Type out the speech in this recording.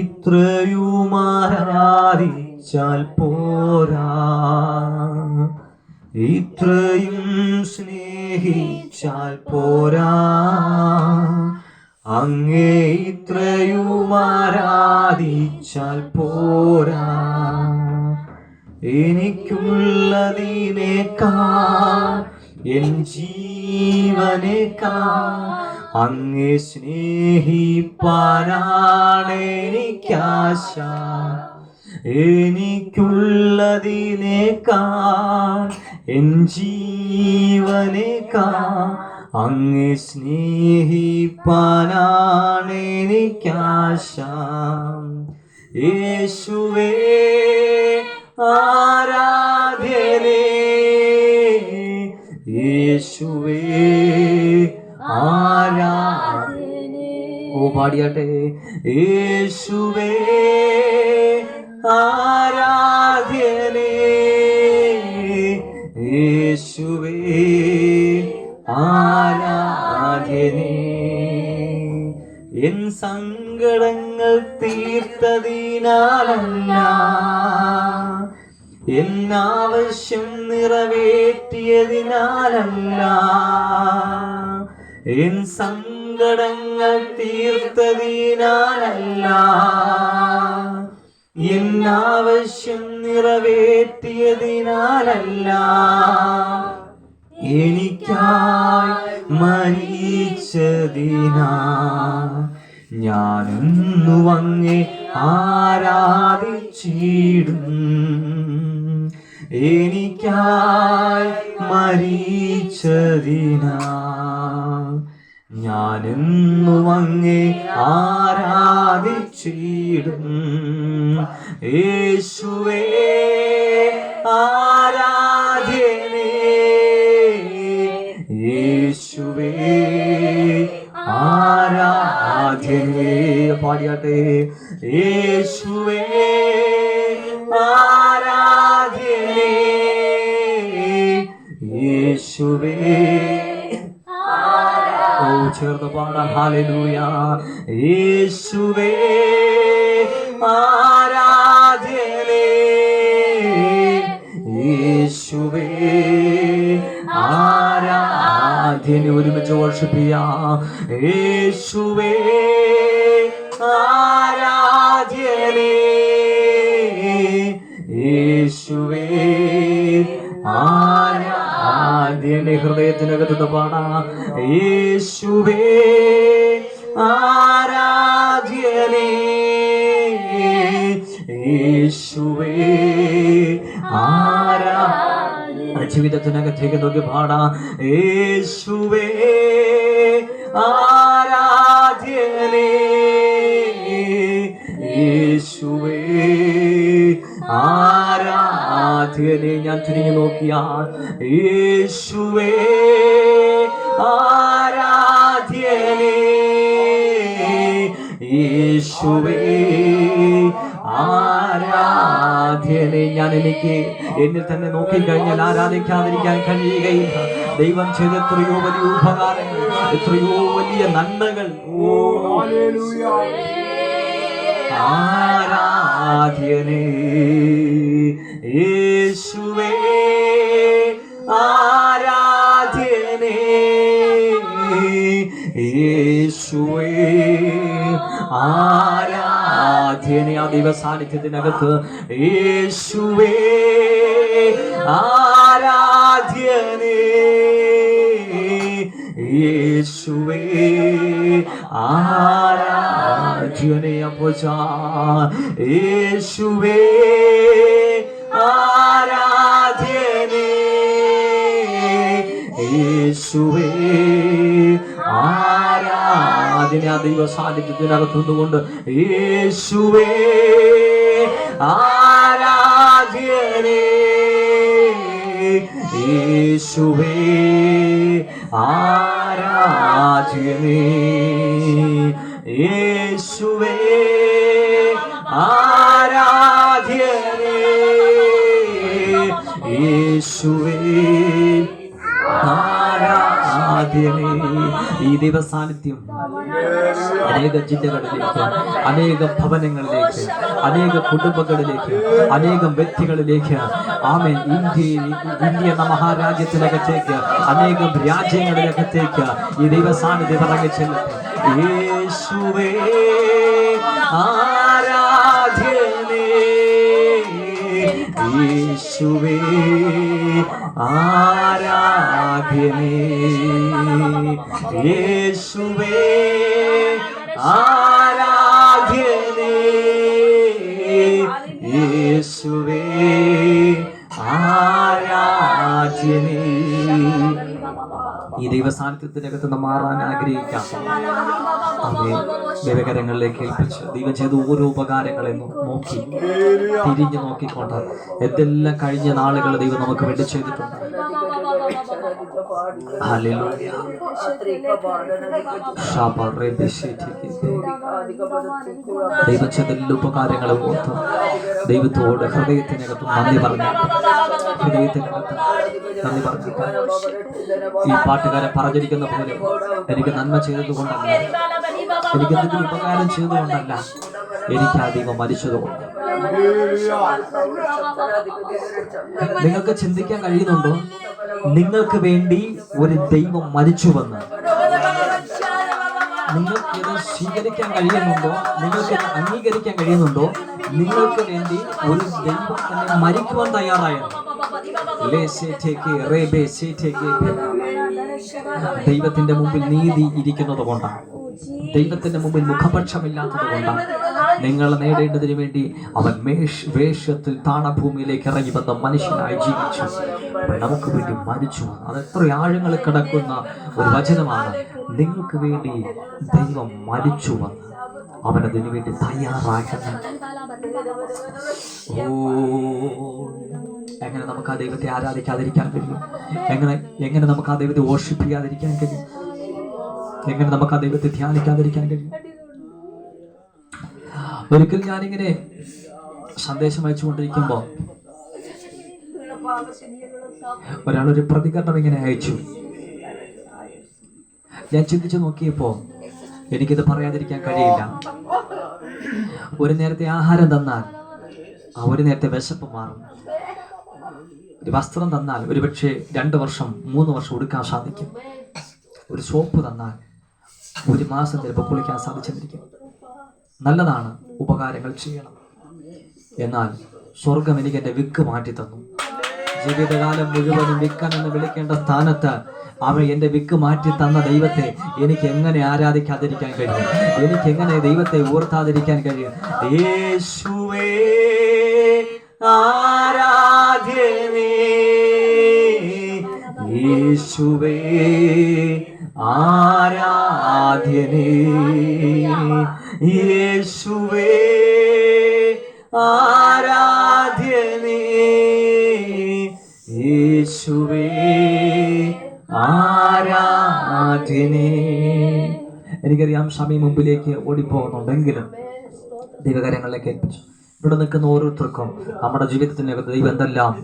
ഇത്രയും ആരാധിച്ചാൽ പോരാ. ഇത്രയും സ്നേഹിച്ചാൽ പോരാ. അങ്ങേ ഇത്രയും ആരാധിച്ചാൽ പോരാ. എനിക്കുള്ളതിനേക്കാൾ എൻ ജീവനേക്കാൾ അങ്ങേ സ്നേഹിപ്പാനാണ് എനിക്കാശ എനിക്കുള്ളതിനേക്കാൾ എൻ ജീവനേക്കാ അങ്ങേ സ്നേഹിപ്പാനാണ് എനിക്കാശ യേശുവേ ആരാധ്യനേ പാടിയാട്ടെ. യേശുവേ ആരാധ്യനേ. യേശുവേ ആരാധ്യനേ. എൻ സങ്കടങ്ങൾ തീർത്തതിനാലല്ല. എന്നാവശ്യം നിറവേറ്റിയതിനാലല്ല. സങ്കടങ്ങൾ തീർത്തതിനാലല്ല. എന്നാവശ്യം നിറവേറ്റിയതിനാലല്ല. എനിക്കായി മരിച്ചതിനാ. ഞാനെന്നു വന്നെ ആരാധിച്ചിടും. എനിക്കായി മരിച്ചതിനാ. ഞാനെന്നു അങ്ങെ ആരാധിച്ചിടും. യേശുവേ ആരാധ്യനേ യേശുവേ ആരാധ്യനേ പാടിയാട്ടെ. യേശുവേ യേശുവേ. ഓ ചേർന്ന് പാടാം. ഹാലൂയ യേശുവേ ആരാധ്യനേ യേശുവേ ആരാധ്യനെ ഒരുമിച്ച് വർഷിപ്പിയ യേശുവേ ആരാധ്യനേ യേശുവേ ആരാധ്യനെ ഹൃദയത്തിനകത്ത് പാടാ. യേശുവേ ആരാധ്യനേ. യേശുവേ ആരാ ജീവിതത്തിനകത്തേക്ക് നോക്കി പാടാ. യേശുവേ ആരാധ്യനേ. യേശുവേ ആരാധ്യനെ. തിരിഞ്ഞു നോക്കിയാൽ യേശുവേ ആരാധ്യനേ. യേശുവേ ആരാധ്യനെ. ഞാൻ എനിക്ക് എന്നിൽ തന്നെ നോക്കിക്കഴിഞ്ഞാൽ ആരാധിക്കാതിരിക്കാൻ കഴിയുകയില്ല. ദൈവം ചെയ്ത എത്രയോ വലിയ ഉപകാരങ്ങൾ എത്രയോ വലിയ നന്മകൾ. ഓ ആരാധ്യനേ. ആരാധ്യനെ ആ ദൈവ സാന്നിധ്യത്തിനകത്ത് യേശുവേ ആരാധ്യനേ. യേശുവേ ആരാധ്യനെ അപ്പോച യേശുവേ ആരാധ്യനേ. യേശുവേ ആരാധന ആ ദൈവ സാന്നിധ്യത്തിനകത്തുനിന്നുകൊണ്ട് യേശുവേ ആരാധ്യനേ യേശുവേ ആരാധ്യനേ യേശുവേ ആരാധ്യനേ യേശുവേ ആരാധ്യനേ. ഈ ദൈവസാന്നിധ്യം അനേക ജില്ലകളിലേക്ക് അനേക ഭവനങ്ങളിലേക്ക് അനേക കുടുംബങ്ങളിലേക്ക് അനേകം വ്യക്തികളിലേക്ക്. ആമേൻ. ഇന്ത്യയിൽ ഇന്ത്യ എന്ന മഹാരാജ്യത്തിനകത്തേക്ക് അനേകം രാജ്യങ്ങളിലകത്തേക്ക് ഈ ദൈവസാന്നിധ്യം ഇറങ്ങി ചെല്ലട്ടെ. യേശുവേ ആരാധ്യനേ യേശുവേ ആരാധ്യനേ യേശുവേ ആരാധ്യനേ യേശുവേ ആരാധ്യനേ ഈ ദൈവസാന്നിധ്യത്തിനകത്ത് മാറാൻ ആഗ്രഹിക്കാം. ദൈവകരങ്ങളിലേക്ക് ഏൽപ്പിച്ച് ദൈവം ചെയ്ത ഓരോ ഉപകാരങ്ങളെ നോക്കി തിരിഞ്ഞു നോക്കിക്കൊണ്ട് എന്തെല്ലാം കഴിഞ്ഞ നാളുകൾ ദൈവം നമുക്ക് വേണ്ടി ചെയ്തിട്ടുണ്ട്. ദൈവം ഉപകാരങ്ങളെ ഓർത്ത് ദൈവത്തോട് ഹൃദയത്തിനകത്ത് നന്ദി പറഞ്ഞു ഹൃദയത്തിനകത്ത് നന്ദി പറഞ്ഞു ഈ പാട്ടുകാരെ പറഞ്ഞിരിക്കുന്ന പോലെ എനിക്ക് നന്മ ചെയ്തതുകൊണ്ടല്ല എനിക്ക് അതിന് ഉപകാരം ചെയ്തുകൊണ്ടല്ല. എനിക്ക് അധികം മരിച്ചതുകൊണ്ട്. നിങ്ങൾക്ക് ചിന്തിക്കാൻ കഴിയുന്നുണ്ടോ? നിങ്ങൾക്ക് വേണ്ടി ഒരു ദൈവം മരിച്ചുവെന്ന്. നിങ്ങൾക്ക് ഇത് സ്വീകരിക്കാൻ കഴിയുന്നുണ്ടോ? നിങ്ങൾക്ക് ഇത് അംഗീകരിക്കാൻ കഴിയുന്നുണ്ടോ? നിങ്ങൾക്ക് വേണ്ടി ഒരു ദൈവം തന്നെ മരിക്കുവാൻ തയ്യാറായത് ദൈവത്തിന്റെ മുമ്പിൽ നീതി ഇരിക്കുന്നത് കൊണ്ടാണ്. ദൈവത്തിന്റെ മുമ്പിൽ മുഖപക്ഷമില്ലാത്തത് കൊണ്ടാണ്. നിങ്ങൾ നേടേണ്ടതിന് വേണ്ടി അവൻ മേഷ് വേഷത്തിൽ താണഭൂമിയിലേക്ക് ഇറങ്ങി വന്ന മനുഷ്യനായി ജീവിച്ചു. നമുക്ക് വേണ്ടി മരിച്ചു. അത് എത്ര ആഴങ്ങൾ കിടക്കുന്ന ഒരു വചനമാണ്. നിങ്ങൾക്ക് വേണ്ടി ദൈവം മരിച്ചു. വന്ന് അവനതിനു വേണ്ടി തയ്യാറാകുന്നു ഓ എങ്ങനെ നമുക്ക് ആ ദൈവത്തെ ആരാധിക്കാതിരിക്കാൻ കഴിയും? എങ്ങനെ എങ്ങനെ നമുക്ക് ആ ദൈവത്തെ ഓഷിപ്പിക്കാതിരിക്കാൻ കഴിയും? എങ്ങനെ നമുക്ക് ആ ദൈവത്തെ ധ്യാനിക്കാതിരിക്കാൻ കഴിയും? ഒരിക്കൽ ഞാനിങ്ങനെ സന്ദേശം അയച്ചു കൊണ്ടിരിക്കുമ്പോ ഒരാൾ ഒരു പ്രതികരണം ഇങ്ങനെ അയച്ചു. ഞാൻ ചിന്തിച്ചു നോക്കിയപ്പോ എനിക്കിത് പറയാതിരിക്കാൻ കഴിയില്ല. ഒരു നേരത്തെ ആഹാരം തന്നാൽ ആ ഒരു നേരത്തെ വിശപ്പ് മാറും. ഒരു വസ്ത്രം തന്നാൽ ഒരുപക്ഷെ രണ്ട് വർഷം മൂന്ന് വർഷം ഉടുക്കാൻ സാധിക്കും. ഒരു സോപ്പ് തന്നാൽ ഒരു മാസം ചിലപ്പോൾ കുളിക്കാൻ സാധിച്ചെന്നിരിക്കും നല്ലതാണ് ഉപകാരങ്ങൾ ചെയ്യണം. എന്നാൽ സ്വർഗം എനിക്ക് എന്റെ വിക്ക് മാറ്റി തന്നു. ജീവിതകാലം മുഴുവനും വിക്കൻ എന്ന് വിളിക്കേണ്ട സ്ഥാനത്ത് അവൻ എന്റെ വിക്ക് മാറ്റി തന്ന ദൈവത്തെ എനിക്ക് എങ്ങനെ ആരാധിക്കാതിരിക്കാൻ കഴിയും? എനിക്ക് എങ്ങനെ ദൈവത്തെ ഓർത്താതിരിക്കാൻ കഴിയും? യേശുവേ. യേശുവേ ആരാധ്യനേ എനിക്കറിയാം സമയം മുമ്പിലേക്ക് ഓടിപ്പോകുന്നുണ്ടെങ്കിലും ദൈവകാര്യങ്ങളിലേക്ക് ഏൽപ്പിച്ചു. ഇവിടെ നിൽക്കുന്ന ഓരോരുത്തർക്കും നമ്മുടെ ജീവിതത്തിനകത്ത് ദൈവം എന്തെല്ലാം